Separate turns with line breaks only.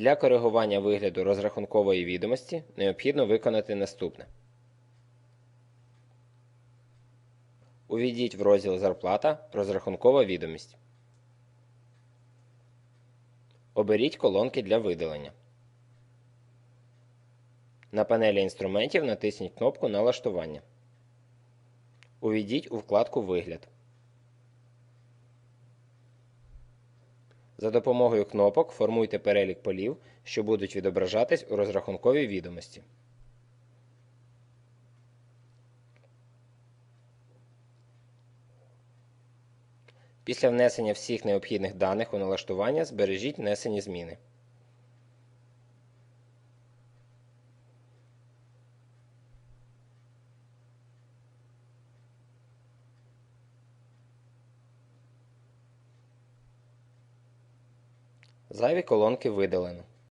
Для коригування вигляду розрахункової відомості необхідно виконати наступне. Увійдіть в розділ Зарплата Розрахункова відомість. Оберіть колонки для видалення. На панелі інструментів натисніть кнопку Налаштування. Увійдіть у вкладку Вигляд. За допомогою кнопок формуйте перелік полів, що будуть відображатись у розрахунковій відомості. Після внесення всіх необхідних даних у налаштування збережіть внесені зміни. Зайві колонки видалено.